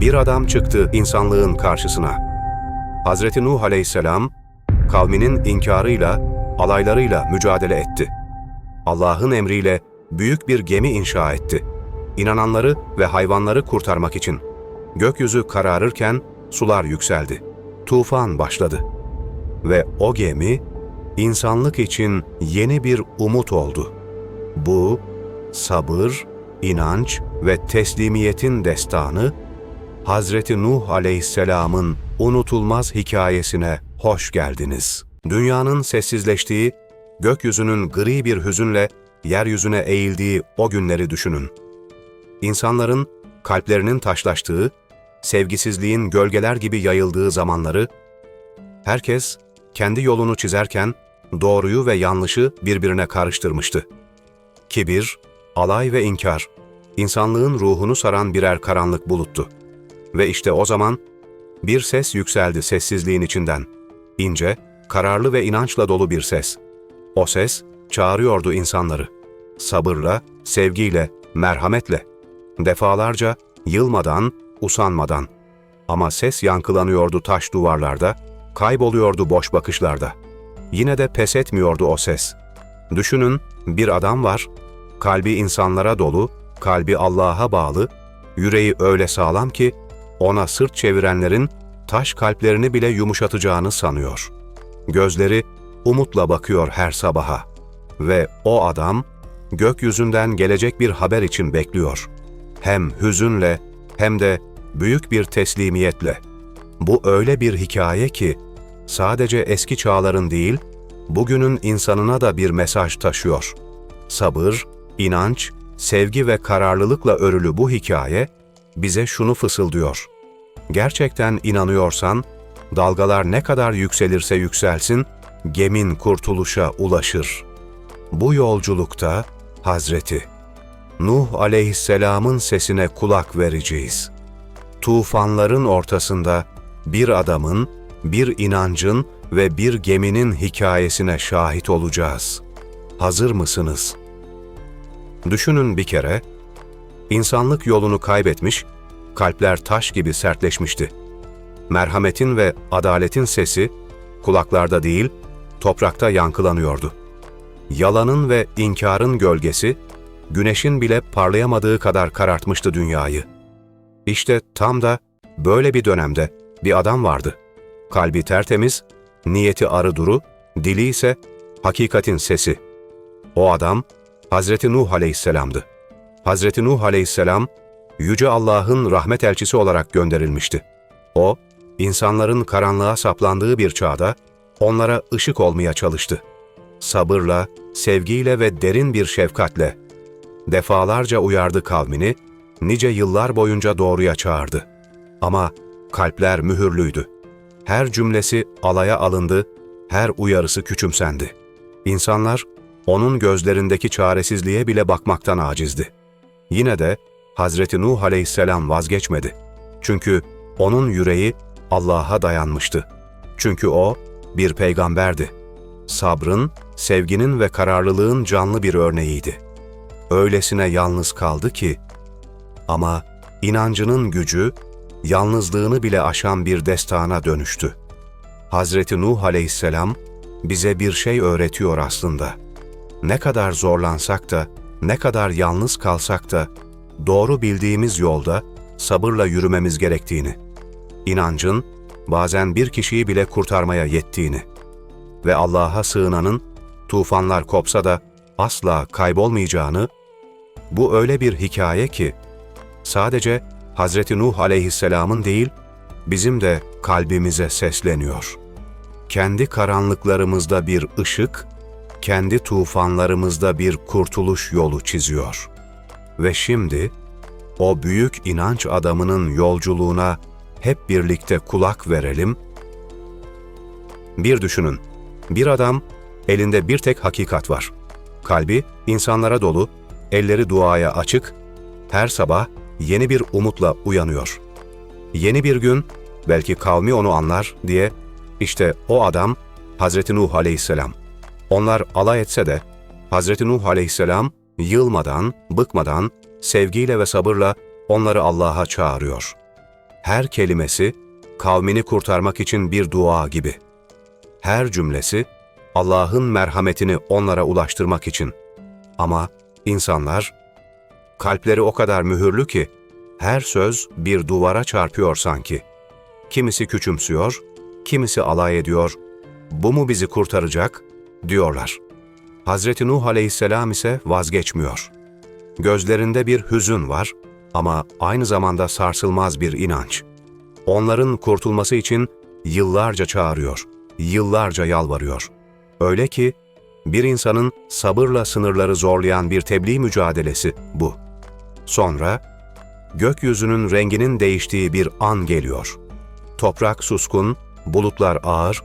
Bir adam çıktı insanlığın karşısına. Hazreti Nuh aleyhisselam, kavminin inkarıyla, alaylarıyla mücadele etti. Allah'ın emriyle büyük bir gemi inşa etti. İnananları ve hayvanları kurtarmak için. Gökyüzü kararırken sular yükseldi. Tufan başladı. Ve o gemi, insanlık için yeni bir umut oldu. Bu, sabır, inanç ve teslimiyetin destanı, Hazreti Nuh aleyhisselamın unutulmaz hikayesine hoş geldiniz. Dünyanın sessizleştiği, gökyüzünün gri bir hüzünle yeryüzüne eğildiği o günleri düşünün. İnsanların kalplerinin taşlaştığı, sevgisizliğin gölgeler gibi yayıldığı zamanları, herkes kendi yolunu çizerken doğruyu ve yanlışı birbirine karıştırmıştı. Kibir, alay ve inkar, insanlığın ruhunu saran birer karanlık buluttu. Ve işte o zaman bir ses yükseldi sessizliğin içinden. İnce, kararlı ve inançla dolu bir ses. O ses çağırıyordu insanları. Sabırla, sevgiyle, merhametle. Defalarca, yılmadan, usanmadan. Ama ses yankılanıyordu taş duvarlarda, kayboluyordu boş bakışlarda. Yine de pes etmiyordu o ses. Düşünün, bir adam var, kalbi insanlara dolu, kalbi Allah'a bağlı, yüreği öyle sağlam ki ona sırt çevirenlerin taş kalplerini bile yumuşatacağını sanıyor. Gözleri umutla bakıyor her sabaha ve o adam gökyüzünden gelecek bir haber için bekliyor. Hem hüzünle hem de büyük bir teslimiyetle. Bu öyle bir hikaye ki sadece eski çağların değil, bugünün insanına da bir mesaj taşıyor. Sabır, inanç, sevgi ve kararlılıkla örülü bu hikaye bize şunu fısıldıyor. Gerçekten inanıyorsan, dalgalar ne kadar yükselirse yükselsin, gemin kurtuluşa ulaşır. Bu yolculukta Hazreti Nuh aleyhisselamın sesine kulak vereceğiz. Tufanların ortasında bir adamın, bir inancın ve bir geminin hikayesine şahit olacağız. Hazır mısınız? Düşünün bir kere, insanlık yolunu kaybetmiş, kalpler taş gibi sertleşmişti. Merhametin ve adaletin sesi kulaklarda değil, toprakta yankılanıyordu. Yalanın ve inkarın gölgesi, güneşin bile parlayamadığı kadar karartmıştı dünyayı. İşte tam da böyle bir dönemde bir adam vardı. Kalbi tertemiz, niyeti arı duru, dili ise hakikatin sesi. O adam Hazreti Nuh aleyhisselamdı. Hazreti Nuh aleyhisselam, Yüce Allah'ın rahmet elçisi olarak gönderilmişti. O, insanların karanlığa saplandığı bir çağda onlara ışık olmaya çalıştı. Sabırla, sevgiyle ve derin bir şefkatle defalarca uyardı kavmini, nice yıllar boyunca doğruya çağırdı. Ama kalpler mühürlüydü. Her cümlesi alaya alındı, her uyarısı küçümsendi. İnsanlar onun gözlerindeki çaresizliğe bile bakmaktan acizdi. Yine de Hazreti Nuh aleyhisselam vazgeçmedi. Çünkü onun yüreği Allah'a dayanmıştı. Çünkü o bir peygamberdi. Sabrın, sevginin ve kararlılığın canlı bir örneğiydi. Öylesine yalnız kaldı ki ama inancının gücü yalnızlığını bile aşan bir destana dönüştü. Hazreti Nuh aleyhisselam bize bir şey öğretiyor aslında. Ne kadar zorlansak da, ne kadar yalnız kalsak da doğru bildiğimiz yolda sabırla yürümemiz gerektiğini, inancın bazen bir kişiyi bile kurtarmaya yettiğini ve Allah'a sığınanın tufanlar kopsa da asla kaybolmayacağını, bu öyle bir hikaye ki sadece Hazreti Nuh aleyhisselamın değil, bizim de kalbimize sesleniyor. Kendi karanlıklarımızda bir ışık, kendi tufanlarımızda bir kurtuluş yolu çiziyor. Ve şimdi o büyük inanç adamının yolculuğuna hep birlikte kulak verelim. Bir düşünün, bir adam elinde bir tek hakikat var. Kalbi insanlara dolu, elleri duaya açık, her sabah yeni bir umutla uyanıyor. Yeni bir gün, belki kavmi onu anlar diye, işte o adam Hazreti Nuh aleyhisselam. Onlar alay etse de, Hazreti Nuh aleyhisselam yılmadan, bıkmadan, sevgiyle ve sabırla onları Allah'a çağırıyor. her kelimesi kavmini kurtarmak için bir dua gibi. Her cümlesi Allah'ın merhametini onlara ulaştırmak için. Ama insanlar kalpleri o kadar mühürlü ki her söz bir duvara çarpıyor sanki. Kimisi küçümsüyor, kimisi alay ediyor. Bu mu bizi kurtaracak? Diyorlar. Hazreti Nuh aleyhisselam ise vazgeçmiyor. Gözlerinde bir hüzün var ama aynı zamanda sarsılmaz bir inanç. Onların kurtulması için yıllarca çağırıyor, yıllarca yalvarıyor. Öyle ki bir insanın sabırla sınırları zorlayan bir tebliğ mücadelesi bu. Sonra gökyüzünün renginin değiştiği bir an geliyor. Toprak suskun, bulutlar ağır.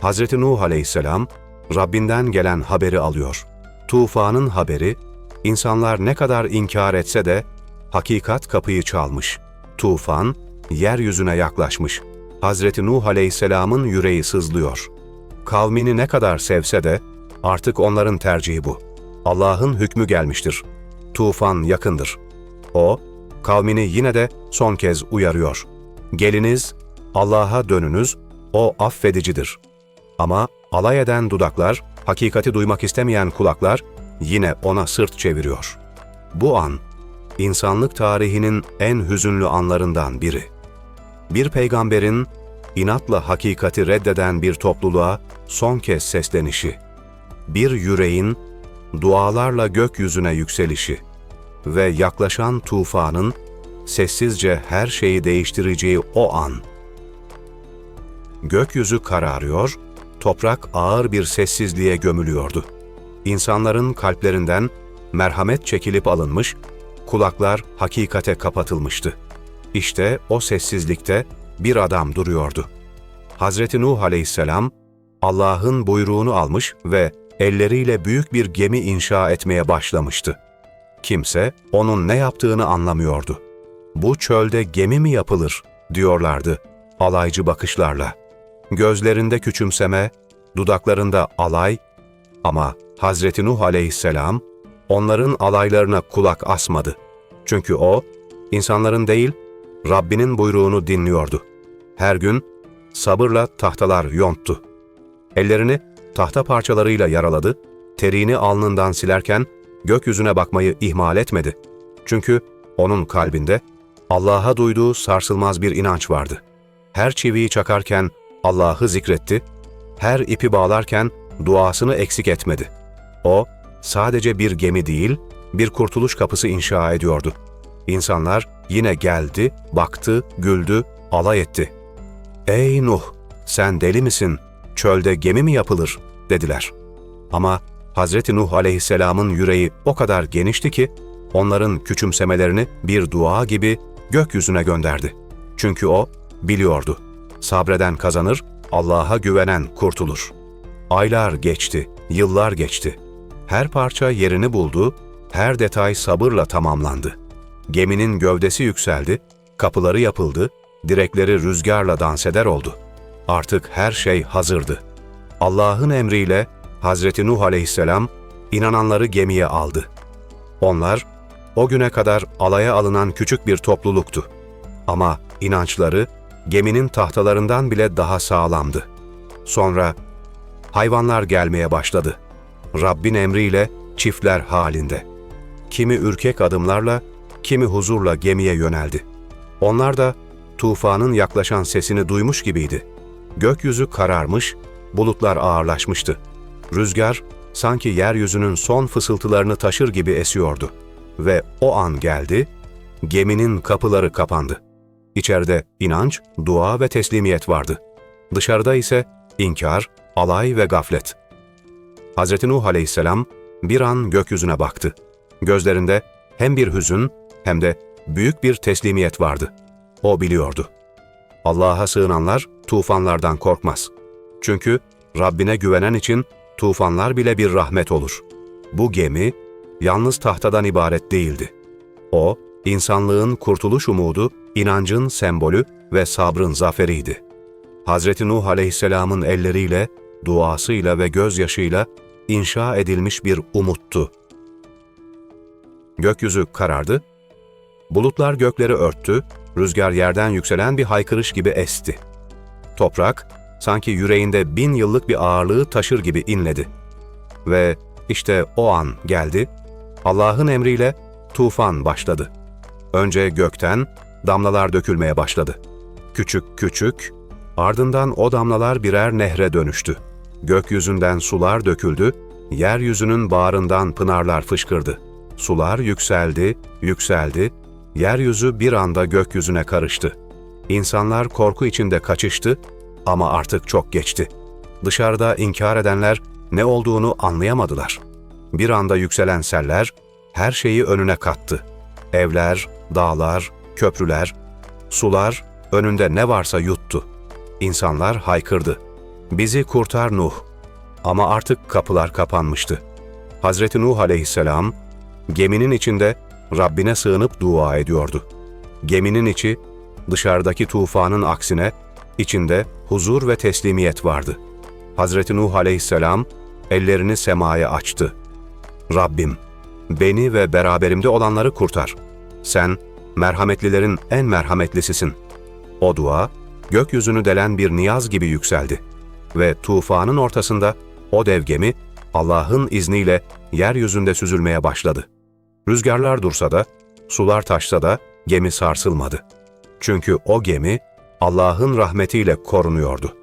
Hazreti Nuh aleyhisselam Rabbinden gelen haberi alıyor. Tufanın haberi, insanlar ne kadar inkar etse de hakikat kapıyı çalmış. Tufan, yeryüzüne yaklaşmış. Hazreti Nuh aleyhisselamın yüreği sızlıyor. Kavmini ne kadar sevse de artık onların tercihi bu. Allah'ın hükmü gelmiştir. Tufan yakındır. O, kavmini yine de son kez uyarıyor. Geliniz, Allah'a dönünüz, O affedicidir. Ama alay eden dudaklar, hakikati duymak istemeyen kulaklar yine ona sırt çeviriyor. Bu an, insanlık tarihinin en hüzünlü anlarından biri. Bir peygamberin inatla hakikati reddeden bir topluluğa son kez seslenişi, bir yüreğin dualarla gökyüzüne yükselişi ve yaklaşan tufanın sessizce her şeyi değiştireceği o an. Gökyüzü kararıyor, toprak ağır bir sessizliğe gömülüyordu. İnsanların kalplerinden merhamet çekilip alınmış, kulaklar hakikate kapatılmıştı. İşte o sessizlikte bir adam duruyordu. Hazreti Nuh aleyhisselam, Allah'ın buyruğunu almış ve elleriyle büyük bir gemi inşa etmeye başlamıştı. Kimse onun ne yaptığını anlamıyordu. Bu çölde gemi mi yapılır diyorlardı alaycı bakışlarla. Gözlerinde küçümseme, dudaklarında alay ama Hazreti Nuh aleyhisselam onların alaylarına kulak asmadı. Çünkü o, insanların değil, Rabbinin buyruğunu dinliyordu. Her gün sabırla tahtalar yonttu. Ellerini tahta parçalarıyla yaraladı, terini alnından silerken gökyüzüne bakmayı ihmal etmedi. Çünkü onun kalbinde Allah'a duyduğu sarsılmaz bir inanç vardı. Her çiviyi çakarken Allah'ı zikretti, her ipi bağlarken duasını eksik etmedi. O, sadece bir gemi değil, bir kurtuluş kapısı inşa ediyordu. İnsanlar yine geldi, baktı, güldü, alay etti. ''Ey Nuh, sen deli misin? Çölde gemi mi yapılır?'' dediler. Ama Hazreti Nuh aleyhisselamın yüreği o kadar genişti ki, onların küçümsemelerini bir dua gibi gökyüzüne gönderdi. Çünkü o biliyordu. Sabreden kazanır, Allah'a güvenen kurtulur. Aylar geçti, yıllar geçti. Her parça yerini buldu, her detay sabırla tamamlandı. Geminin gövdesi yükseldi, kapıları yapıldı, direkleri rüzgarla dans eder oldu. Artık her şey hazırdı. Allah'ın emriyle Hazreti Nuh aleyhisselam inananları gemiye aldı. Onlar o güne kadar alaya alınan küçük bir topluluktu. Ama inançları geminin tahtalarından bile daha sağlamdı. Sonra hayvanlar gelmeye başladı. Rabbin emriyle çiftler halinde. Kimi ürkek adımlarla, kimi huzurla gemiye yöneldi. Onlar da tufanın yaklaşan sesini duymuş gibiydi. Gökyüzü kararmış, bulutlar ağırlaşmıştı. Rüzgar sanki yeryüzünün son fısıltılarını taşır gibi esiyordu. Ve o an geldi, geminin kapıları kapandı. İçeride inanç, dua ve teslimiyet vardı. Dışarıda ise inkar, alay ve gaflet. Hz. Nuh aleyhisselam bir an gökyüzüne baktı. Gözlerinde hem bir hüzün hem de büyük bir teslimiyet vardı. O biliyordu. Allah'a sığınanlar tufanlardan korkmaz. Çünkü Rabbine güvenen için tufanlar bile bir rahmet olur. Bu gemi yalnız tahtadan ibaret değildi. O, insanlığın kurtuluş umudu, inancın sembolü ve sabrın zaferiydi. Hazreti Nuh aleyhisselamın elleriyle, duasıyla ve gözyaşıyla inşa edilmiş bir umuttu. Gökyüzü karardı, bulutlar gökleri örttü, Rüzgar yerden yükselen bir haykırış gibi esti. Toprak, sanki yüreğinde bin yıllık bir ağırlığı taşır gibi inledi. Ve işte o an geldi, Allah'ın emriyle tufan başladı. Önce gökten damlalar dökülmeye başladı. Küçük küçük, ardından o damlalar birer nehre dönüştü. Gökyüzünden sular döküldü, yeryüzünün bağrından pınarlar fışkırdı. Sular yükseldi, yükseldi, yeryüzü bir anda gökyüzüne karıştı. İnsanlar korku içinde kaçıştı ama artık çok geçti. Dışarıda inkar edenler ne olduğunu anlayamadılar. Bir anda yükselen seller her şeyi önüne kattı. Evler, dağlar, köprüler, sular önünde ne varsa yuttu. İnsanlar haykırdı. Bizi kurtar Nuh. Ama artık kapılar kapanmıştı. Hazreti Nuh aleyhisselam geminin içinde Rabbine sığınıp dua ediyordu. Geminin içi dışarıdaki tufanın aksine içinde huzur ve teslimiyet vardı. Hazreti Nuh aleyhisselam ellerini semaya açtı. Rabbim, beni ve beraberimde olanları kurtar. Sen merhametlilerin en merhametlisisin. O dua, gökyüzünü delen bir niyaz gibi yükseldi. Ve tufanın ortasında o dev gemi Allah'ın izniyle yeryüzünde süzülmeye başladı. Rüzgarlar dursa da, sular taşsa da gemi sarsılmadı. Çünkü o gemi Allah'ın rahmetiyle korunuyordu.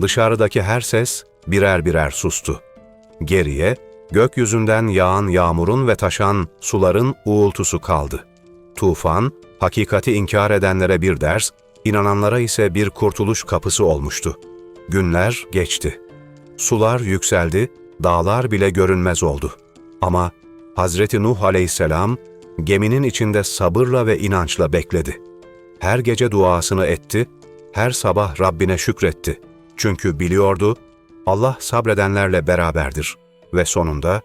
Dışarıdaki her ses birer birer sustu. Geriye gökyüzünden yağan yağmurun ve taşan suların uğultusu kaldı. Tufan, hakikati inkar edenlere bir ders, inananlara ise bir kurtuluş kapısı olmuştu. Günler geçti. Sular yükseldi, dağlar bile görünmez oldu. Ama Hazreti Nuh aleyhisselam geminin içinde sabırla ve inançla bekledi. Her gece duasını etti, her sabah Rabbine şükretti. Çünkü biliyordu, Allah sabredenlerle beraberdir. Ve sonunda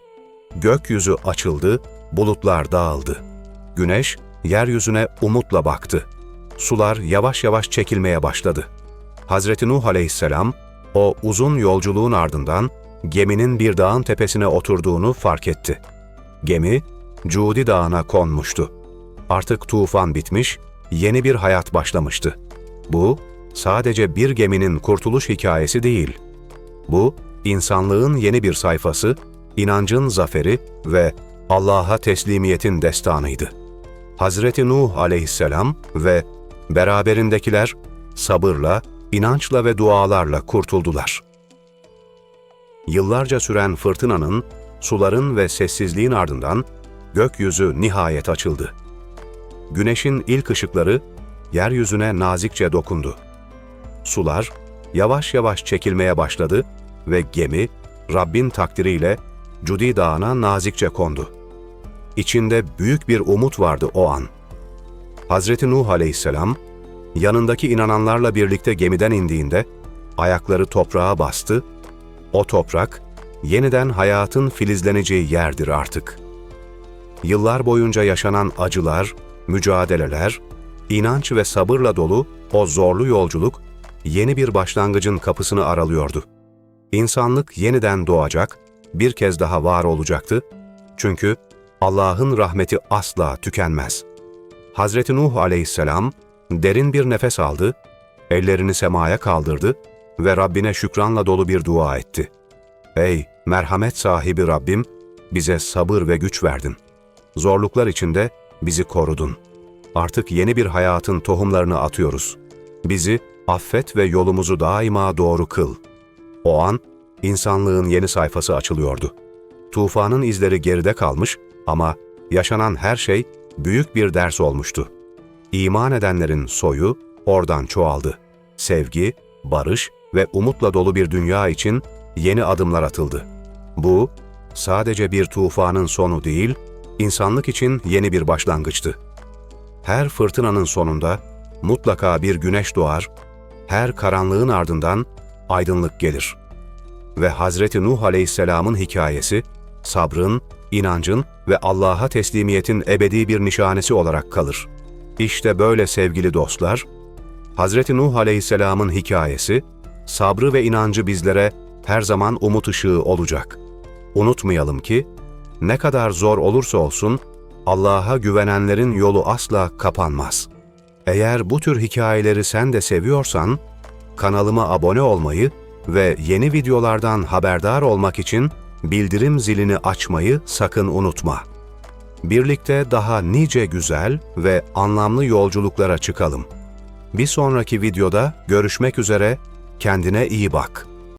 gökyüzü açıldı, bulutlar dağıldı. Güneş yeryüzüne umutla baktı. Sular yavaş yavaş çekilmeye başladı. Hazreti Nuh aleyhisselam o uzun yolculuğun ardından geminin bir dağın tepesine oturduğunu fark etti. Gemi Cudi Dağı'na konmuştu. Artık tufan bitmiş, yeni bir hayat başlamıştı. Bu sadece bir geminin kurtuluş hikayesi değil. Bu insanlığın yeni bir sayfası, inancın zaferi ve Allah'a teslimiyetin destanıydı. Hazreti Nuh aleyhisselam ve beraberindekiler sabırla, inançla ve dualarla kurtuldular. Yıllarca süren fırtınanın, suların ve sessizliğin ardından gökyüzü nihayet açıldı. Güneşin ilk ışıkları yeryüzüne nazikçe dokundu. Sular yavaş yavaş çekilmeye başladı ve gemi Rabbin takdiriyle Cudi Dağı'na nazikçe kondu. İçinde büyük bir umut vardı o an. Hazreti Nuh aleyhisselam, yanındaki inananlarla birlikte gemiden indiğinde ayakları toprağa bastı, o toprak yeniden hayatın filizleneceği yerdir artık. Yıllar boyunca yaşanan acılar, mücadeleler, inanç ve sabırla dolu o zorlu yolculuk yeni bir başlangıcın kapısını aralıyordu. İnsanlık yeniden doğacak, bir kez daha var olacaktı. Çünkü Allah'ın rahmeti asla tükenmez. Hazreti Nuh aleyhisselam derin bir nefes aldı, ellerini semaya kaldırdı ve Rabbine şükranla dolu bir dua etti. Ey merhamet sahibi Rabbim, bize sabır ve güç verdin. Zorluklar içinde bizi korudun. Artık yeni bir hayatın tohumlarını atıyoruz. Bizi affet ve yolumuzu daima doğru kıl. O an insanlığın yeni sayfası açılıyordu. Tufanın izleri geride kalmış ama yaşanan her şey büyük bir ders olmuştu. İman edenlerin soyu oradan çoğaldı. Sevgi, barış ve umutla dolu bir dünya için yeni adımlar atıldı. Bu, sadece bir tufanın sonu değil, insanlık için yeni bir başlangıçtı. Her fırtınanın sonunda mutlaka bir güneş doğar, her karanlığın ardından aydınlık gelir. Ve Hazreti Nuh Aleyhisselam'ın hikayesi, sabrın, inancın ve Allah'a teslimiyetin ebedi bir nişanesi olarak kalır. İşte böyle sevgili dostlar, Hazreti Nuh Aleyhisselam'ın hikayesi, sabrı ve inancı bizlere her zaman umut ışığı olacak. Unutmayalım ki, ne kadar zor olursa olsun, Allah'a güvenenlerin yolu asla kapanmaz. Eğer bu tür hikayeleri sen de seviyorsan, kanalıma abone olmayı ve yeni videolardan haberdar olmak için bildirim zilini açmayı sakın unutma. Birlikte daha nice güzel ve anlamlı yolculuklara çıkalım. Bir sonraki videoda görüşmek üzere, kendine iyi bak.